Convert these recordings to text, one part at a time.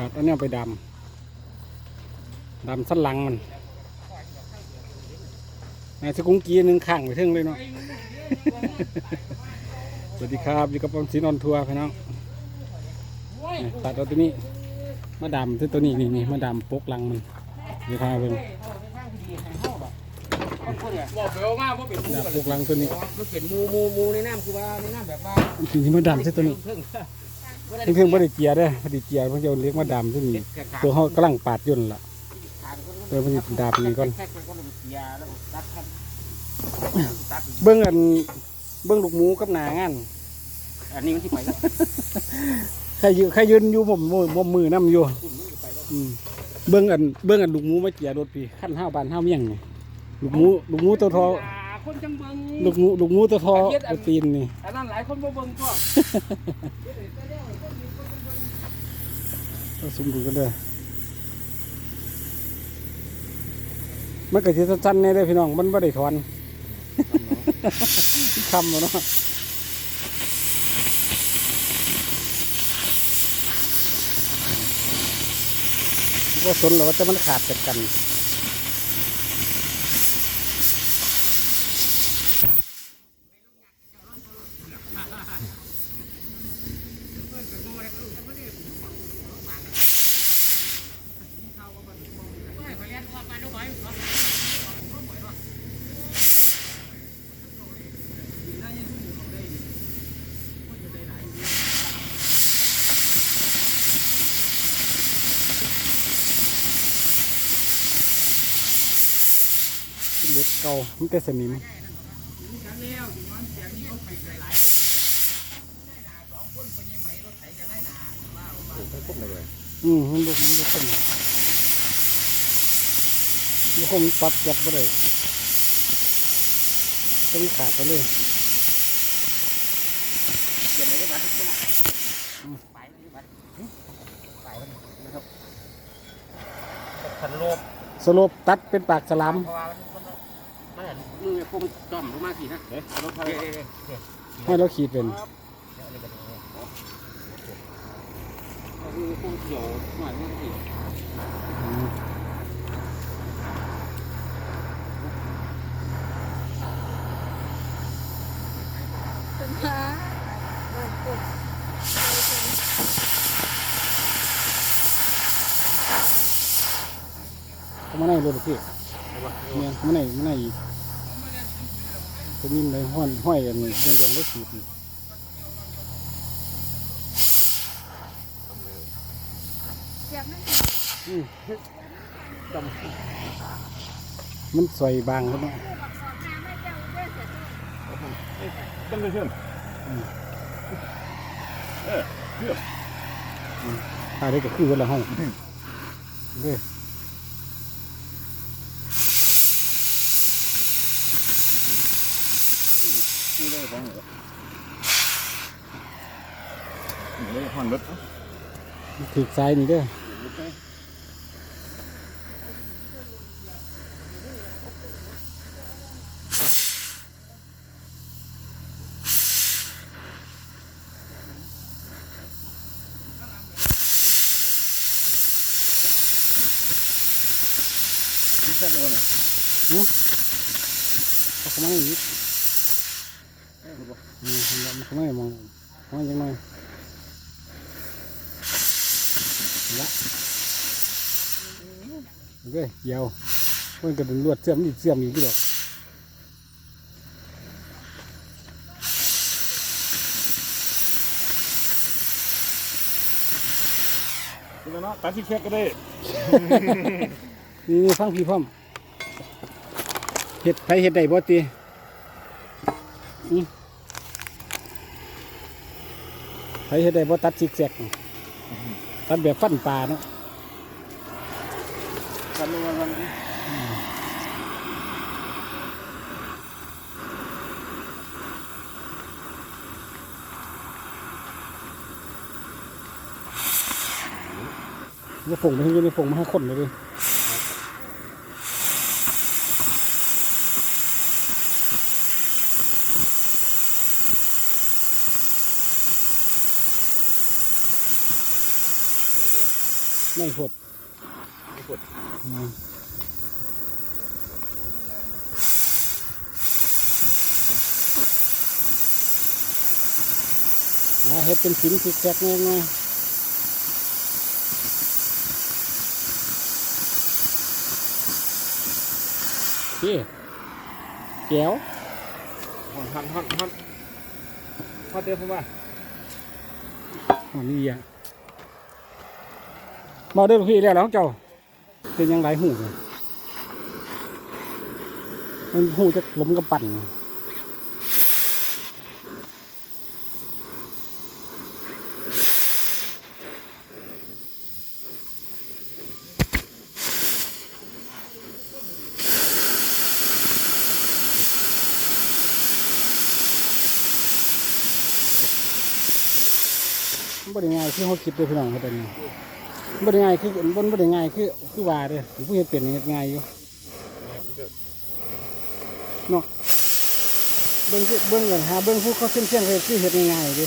ปาดอันเนี้ยไปดำดำสันหลังมันนายสกุงกีหนึ่งข้างไปเทิงเลยเนาะสวัสดีครับอยู่กับผมสีนอนทัวร์พี่น้องนี่ตัดเอาตัวนี้มาดำที่ตัวนี้นี่นี่มาดำปกหลังมันนี่พาเบิ่งบอกไปว่าว่าเป็นมูดำปกหลังตัวนี้มันเป็นมูมูมูในน้ำคือว่าในน้ำแบบว่าทีนี้มาดำที่ตัวนี้ เพิ่งเพิ่งเพิ่งไม่ได้เกียร์เด้อพอดีเกียร์เพิ่งจะเอาเลี้ยงมาดำที่นี่ตัวเขากำลังปาดย่นล่ะเดี๋ยวมันจะดำนี่ก่อนแค่เป็นคนเกียร์แล้วตัดทันตัดเบิ้งอันเบิ้งลูกหมูกับหนางานอันนี้มันที่ไปแล้วใครยืนใครยืนอยู่มุมมุมมุมมือน้ำอยู่อืมเบิ้งอันเบิ้งอันลูกหมูมาเกียร์รถพี่ขั้นห้าบานห้าเมี่ยงนี่ลูกหมูลูกหมูตัวทอคนจังเบิงลูกหมูลูกหมูตัวทอเอาตีนนี่อันนั้นหลายคนบ่เบิงก็ เอาสุมดูกันเด้อมันก็สิสั้นๆแน่เด้อพี่น้อง มันไม่ได้ถอนคำเนาะว่าสนหรอว่าจะมันขาดจากกัน เล็กเก่ามันแต่สนิมอืมมันบุกมันบุกขึ้นมัน คงปรับจับไปเลยต้องขาดไปเลยเกียร์เลยบัดนี้นะไปบัดไปนะครับขันโลบสรุปตัดเป็นปากสลามเพราะว่ามันมันมือพวกมันจ้อมลงมาสินะเอ๊ะรถไฟให้เราขีดเป็นคือพวกเขียวหน่อยมันสิอืมเป็ ม้าเปิดกดเขามาในรถพี่เนี่ยเขามาในมาในอีกตัวนี้เลยห้อยห้อยกันแดงๆแล้วขีดนี่อยากนั่งอืมดำมันสวยบางครับเนา ต้องไปเชื่อมถ่ายได้ก็คือวันละห้องเด้อที่ได้บ้างเหรอเลยหันรถถือซ้ายนี่เด้อ เอาเข้ามาในอีกอืมเอาเข้ามาในมองมองยังไงละโอเคเดี๋ยวมันก็เป็นลวดเสื่อมอีกเสื่อมอีกที่ดอกคุณนะตัดที่แคกก็ได้ นี่ฟังพี่พร้อมเห็ดไปเห็ดไดบ่ตีไปเห็ดไดบ่ตัดซิกแซกตัดแบบฟันปลาเนาะตัดลงมากันจะฝงไปที่นี่ฝงมาให้คนเลยดิ ไม่พดไม่กดอืมอ่าเฮ็ดเป็นสินสิแซกแน่นอยพี่แก้วหันหันหันหันพอเตี้ยผมว่าอ๋อนี่อะ มาเด้อพี่แล้วน้องเจ้า เป็นยังไงหูมันหูจะล้มกับปั่นมันบ่ได้ง่ายคือเขาคิดเลยพี่น้องเขาเป็น มันบ่ได้ง่ายคือมันบ่ได้ง่ายคือคือว่าเด้อผมผู้เฮ็ดเป็นเฮ็ดง่ายอยู่เนาะเบิ่งเบิ่งกันหาเบิ่งผู้เขาเส้นเส้นๆเลยคือเฮ็ดง่ายด้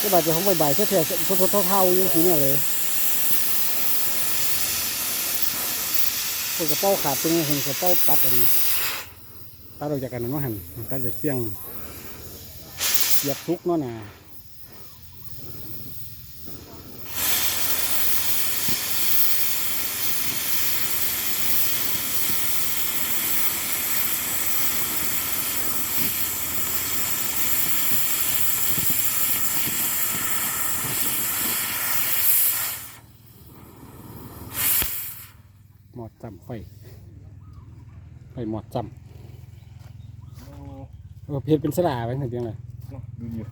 ก็บาดเจะของบ่ายๆแท้ๆทดๆเท่าๆอยู่ทีเนี่ยเลยพวกกระเป๋าขาดตรงนี้เห็นกระเป๋าตัดอันนี้ตัดออกจากกันนั่นว่าหันตัดจากเสียงเหยียบทุกเนาะน่ะ หมอดจำไฟไฟหมอดจโอ้ำเออเพชรเป็นสลาไว้ถึงเดียงเลยเนาะดูอยู่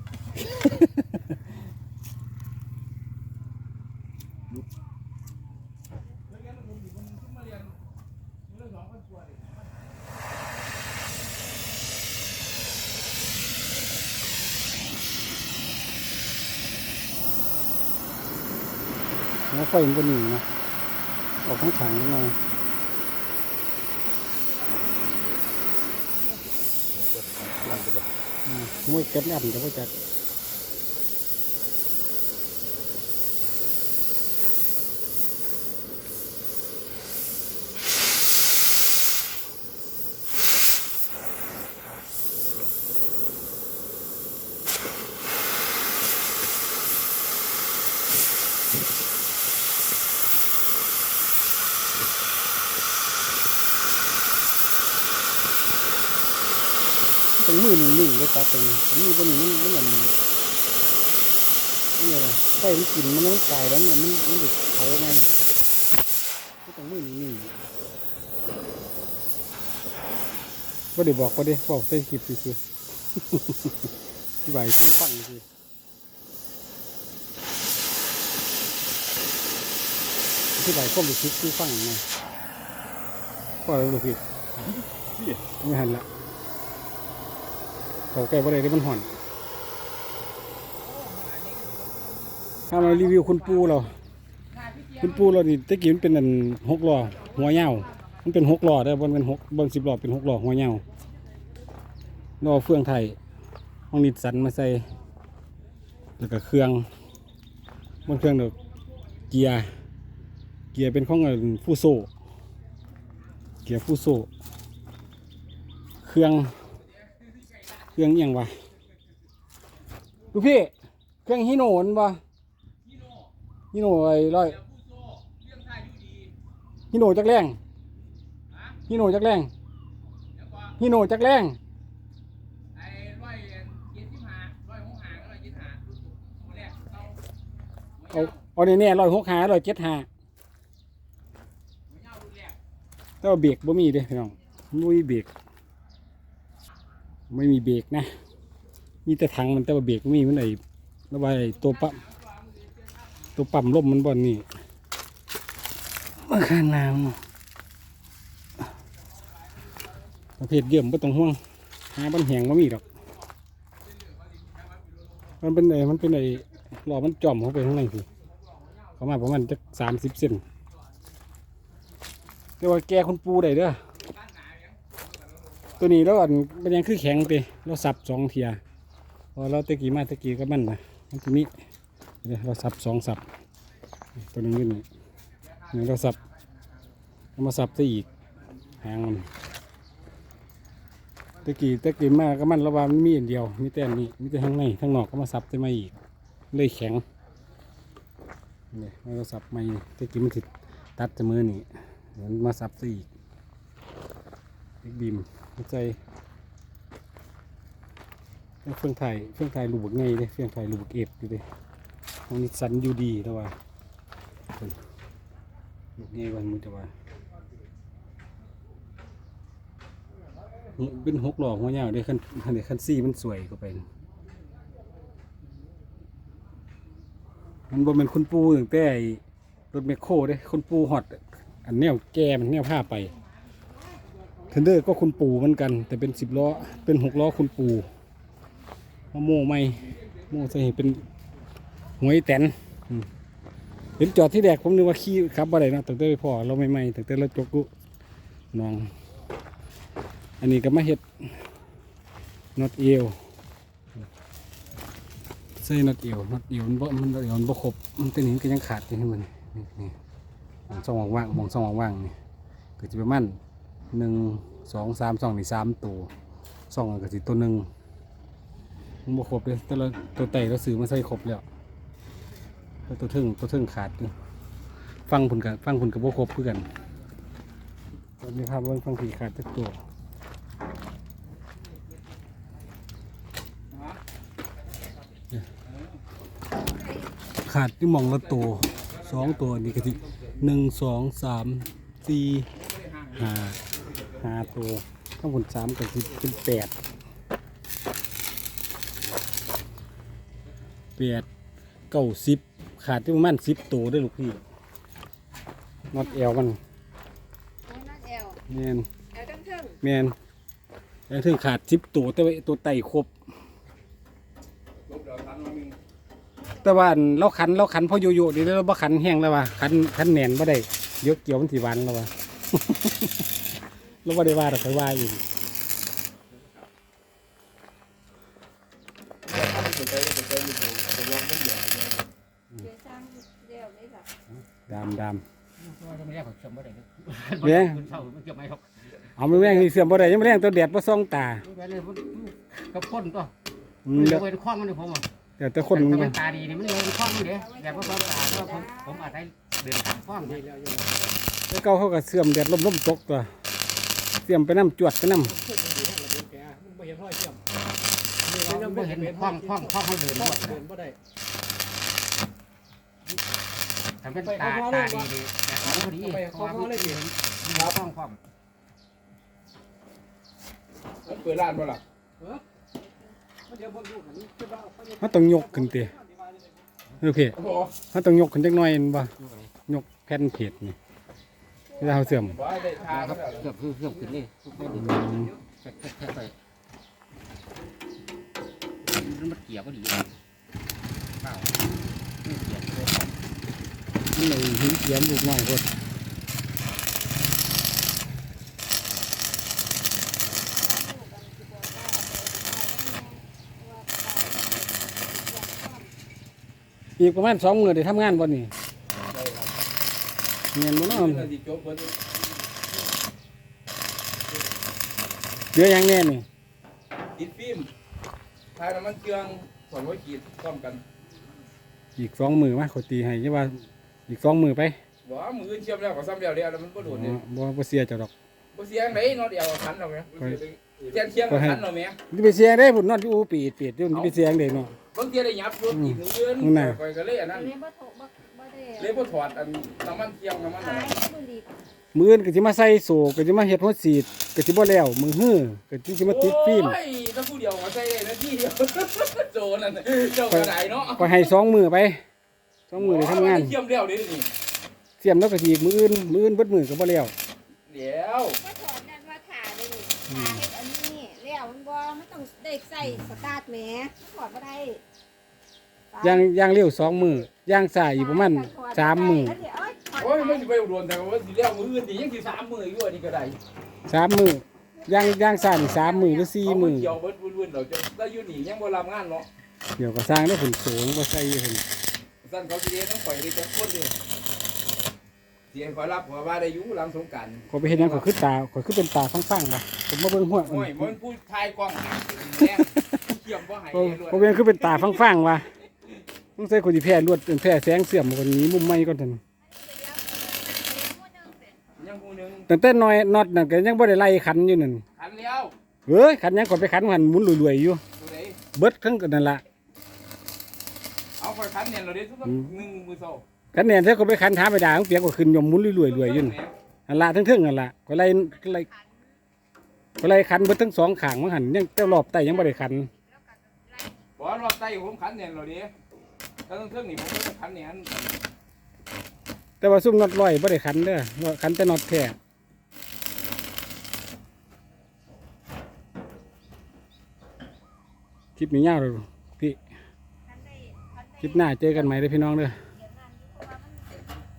แล้วไฟมันก็หนีนะ ออกข้างขังมานั่นก็แบบอ่าห้วยเก็บอันกับว่าจะ ต้องมือหนึ่งหนึ่งเลยตัดตรงนี้มือบนหนึ่งมันมันเหมือนนี่ไงไฟมันกินมันมันตายแล้วเนี่ยมันมันดือดเผาไหมก็ต้องมือหนึ่งหนึ่งว่าเดี๋ยวบอกก็ได้บอกใส่คลิปสิที่ใบายชื่ฟังสิที่ใบข้อมรู้สึกชื่ฟังนะก็เลยรู้ผิดไม่หันละ เขาแก้บ่ได้ที่มันห่อนถ้ามารีวิวคุณปูเราคุณปูเรานี่ตะกี้มันเป็นอันหกล้อหัวยาวมันเป็นหกล้อได้บนเป็นหกบนสิบล้อเป็นหกล้อหัวยาวล้อเฟืองไทยห้องนิดสันมาใส่แล้วก็เครื่องบนเครื่องเดอกเกียร์เกียร์เป็นของฟูโซเกียร์ฟูโซเครื่อง เครื่องอิหยังวะดูพี่ เครื่องฮิโนนวะฮิโนไอ้ร้อยฮิโนจักแรงฮิโนจักแรงฮิโนจักแรงอ้ร้อยเอยหกห้าเอาเอาเอาเนี่ยร้อยหกหาร้อยเจ็ดหาเงารุ่นแรกแต่ว่าเบรกบ่มีเด้พี่น้องบ่มีเบรก ไม่มีเบรกนะ มีแต่ถังมันแต่ว่าเบรกบ่มีมันไอ้ระบายตัวปั๊มตัวปั๊มลมมันบ่อนนี่มาขานน้ำเนาะประเภทเยี่ยมบ่ต้องห่วงหาบันแหงบ่มีดอกมันเป็นไอ้มันเป็นไอ้หล่อมันจ่อมเข้าไปข้างในสิเขามาประมาณจักสามสิบเซนแต่ว่าแกคนปูได้เด้อ ตัวนี้แล้วอันมันยังคือแข็งไปเราสับสองเทียพอเราตะกี้มาตะกี้ก็มันนะมันมีเราสับสองสับ ตัวนึงนี่นี่เราสับมาสับซะอีกหางมันตะกี้ตะกี้มากก็มันระหวางมีอันเดียวมีแต่นี้มีแต่ข้างในข้างนอกก็มาสับได้มาอีก เลยแข็งนี่เราสับมาตะกี้มันติดตัดจมือนี่มันมาสับซะอีกเล็กบีม ใจเฟื่องไทยเฟื่องไทยรูบกไงเลยเฟื่องไทยรูบกเอฟอยู่เลยของนิสสันยูดีแล้วว่าลูกนี้วันมุจะว่าเป็นหกหลอกหัวเหยาวได้ขั้นขั้นขั้นซี่มันสวยเข้าไปนมันบ่เป็นคุณปูตั้งแต่รถแมคโครเด้คุณปูฮอตอันแนวแกมันแนวผ้าไป เทนเดอร์ก็คุณปูเหมือนกัน แต่เป็นสิบล้อเป็นหกล้อคุณปูมาโม่ไม่โม่ใส่เป็นหวยแตนเห็นจอดที่แดกผมนึกว่าขี่ขับอะไรนะตั้งแต่ไปพ่อเราไม่ไม่ตั้งแต่เราจกุน้อง อันนี้ก็มาเฮ็ดน็อตเอวใส่น็อตเอวน็อตเอวมันบ่มันเอวมันบ่ครบมันตัวนี้ก็ยังขาดอยู่ให้มันนี่นี่มองช่องว่างๆมองช่องว่างๆนี่ก็จะไประมาณ หนึ่งสองสามสองนี่สามตัวสองก็สิตัวหนึ่งมันบ่ครบเลยแต่ละตัวไต่เราซื้อมาใส่ครบแล้วแล้วตัวทึ่งตัวทึ่งขาดอยู่ฟังผุนกับฟังผุนกับโบครบเพื่อกันตอนนี้ภาพว่าฟังผีขาดตักตัวขาดที่มองละตัวสองตัวนี่ก็ที่หนึ่งสองสามสี่ห้า ห้าตัวข้างบนสามก็สิเป็นแปดแปดเก้าสิบขาดที่ประมาณสิบตัวได้อลูกพี่น็อตเอวมันโอ้ยนั่นแอลแมนแอลตั้งเทิงแมนแล้วถึงขาดสิบตัวแต่ว่าตัวไต่ครบลบเดี๋ยวทันมาหนึ่งแต่ว่าอันเราขันเราขันพอโยโย่ดีแล้วเราบ่ขันแห้งแล้วว่ะขันขันแหนนบ่ได้เยอะเกี่ยวมันสีวันแล้วว่ะเรา บ่ได้ว่าแต่คอยว่าอยู่สนใจก็สนใจมีตัวตัวลองไม่เยอะเดี๋ยวสร้างเดี๋ยวได้หรอดามดามว่าจะไม่ได้ผมเชื่อมบ่ได้เลยเบี้ยมันเศร้ามันเกี่ยวไหมครับเอาไม่แม่งนี่เสื่อมบ่ได้ยังไม่แรงตัวแดดบ่ส่องตาไปเลยมันกับคนตัวอืมัมนแล้วเป็นข้องมันเลยผมอะแต่แต่คคนนมัมันนตาดีนี่มันเลยเป็นข้องมันเด้แบบว่าตาเพราะผมผมอาจจะเดินทางข้องนี่แล้วเก่าเขาก็เสื่อมแดดลมลมตกตัวเสื่อมไปน้ำจวดไปน้ำเราไม่เห็นข้องข้องข้องเขาเดินหมดทำเป็นตาตาดีดีแต่เขาพอดีเพราะว่ามันเห็นข้องข้องมันเปิดร้านบ่ล่ะมันต้องยกขึ้นเตะโอเคโอ้โหมันต้องยกขึ้นจักหน่อยเห็นบ่ยกแผ่นเพจนี่ เวลาเขาเสื่อมบ่ให้ได้ทาคครัรับบเกือบเกือบขึ้นนี่ไม่ดีอืมแค่แค่แค่ไปมันเกี่ยวก็ดีเปล่าไม่เกี่ยวมันเลยหินเสียมลูกน้อยโคตรอีกประมาณสองมือได้ทำงานบ่นี่ เงินบ่เนาะนาทีจบเพิ่นเหลือหยังแน่นี่ติดฟิล์มทายน้ำมันเครื่องสอนไว้กีดพร้อมกัน อีกสองมือมาเขาตีให้ใช่ว่าอีกสองมือไปบ่ว่ามือเชื่อมแล้วก็ซ้ำแล้วเดียวแล้วมันบ่โดอ๋นนี่อบ่บ่เสียเจ้าดอกบ่เสียงไหนนอเดียวทันเอาแม่เทียนเคียงทันเอาแม่นี่ไปเสียได้พุ่นนอนอยู่อูปีดปีดอยู่นี่ไปเสียงได้เนาะบางทีได้ยับรถอีกถึงเดือนอืมน่ะคอยก็เลยอันนั้น อันนี้บ่โถบ่บ่ได้เลยบ่ถอดอันน้ำมันเคียงน้ำมันหาอะไรยมือดีมืออื่นก็สิมาใส่โซ่ก็สิมาเฮ็ดหัวสีดก็สิบ่แล้วมือฮื้อก็สิมาติดฟิล์มโอ้ยถ้าผู้เดียวมาใช้ได้นาทีเดียวโจนั่นน่ะเจ้ากระไดเนาะก็ให้สองมือไปสองมือได้ทำงานเทียมแล้วเดี๋ยวนี่เสียมแล้วก็สิอีกมืออื่นมืออื่นเบิดมือก็บ่แล้วเดี๋ยวว่าถอดนั่นว่าขาได้นี่ขาเฮ็ดอันนี้แล้วมันบ่มันต้องได้ใส่สตาร์ทแหมถอดบ่ได้ ย่างย่างเร็วสองมือย่างสายอีกประมาณสามมือโอ้ยมันสิไปอุดรแต่ว่าสิแล้วมืออื่นนี่ยังสิสามมืออยู่อันนี้ก็ได้สามมือย่างย่างสายนี่สามมือหรือสี่มือเกี่ยวเบิดวุ่นๆเราจะได้อยู่นี่ยังบ่รับงานเนาะเดี๋ยวก็สร้างได้ผลสูงบ่ใส่ผลสสั้นเขาสิเรียนต้องปล่อยไปจักคนเลยเสียงขอรับขอว่าได้อยู่หลังสงกรารขอยไปเห็นยังขอยขึ้นตาขอยขึ้นเป็นตาฟังๆป่ะผมมาเบิ่งหัวโอ้ยมันพูดทายกล้องแรงเกี่ยมบ่ใหายผมผมเบิ่งขึ้นเป็นตาฟังๆว่ะ ต้องใส่คนที่แพ้ลวดแพ้แสงเสื่อมคนนี้มุมไม่ก่อนท่านยังผู้หนึงตั้งแต่น้อยน็อตน่ะก็ยังบ่ได้ไล่ขันอยู่นั่นขันแล้วเอ้ยขันยังก่อนไปขันหันหมุนรวยๆอยู่ตัวไหนเบิดทั้งกันนั่นล่ะเอาคอยขันเนี่ยเราได้ทุกหนึ่งมือโซ่ขันเนี่ยถ้าก็ไปขันท้าไปด่าของเปียกก็ขึ้นยมหมุนรวยๆรวยๆอยู่นั่นนั่นล่ะทั้งๆนั่นล่ะก็ไล่ก็ไล่ก็ไล่ขันเบิดทั้งสองข้างมันหันยังแต่รอบใต้ยังบ่ได้ขันบอกว่ารอบใต้ผมขันเนี่ยเราดิ ถ้าต้องเทิงนี่ผมก็ขันเนี่ยอันแต่ว่าซุ่มน็อตร้อยบ่ได้ขันเด้อว่าขันแต่น็อตแท้คลิปนี้ยาวเลยพี่คลิปหน้าเจอกันใหม่เด้อพี่น้องเด้อ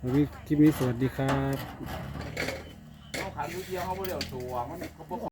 วันนี้คลิปนี้สวัสดีครับ เขาขันดูเทียวเขาบ่เดียวตัวมันเขาบ่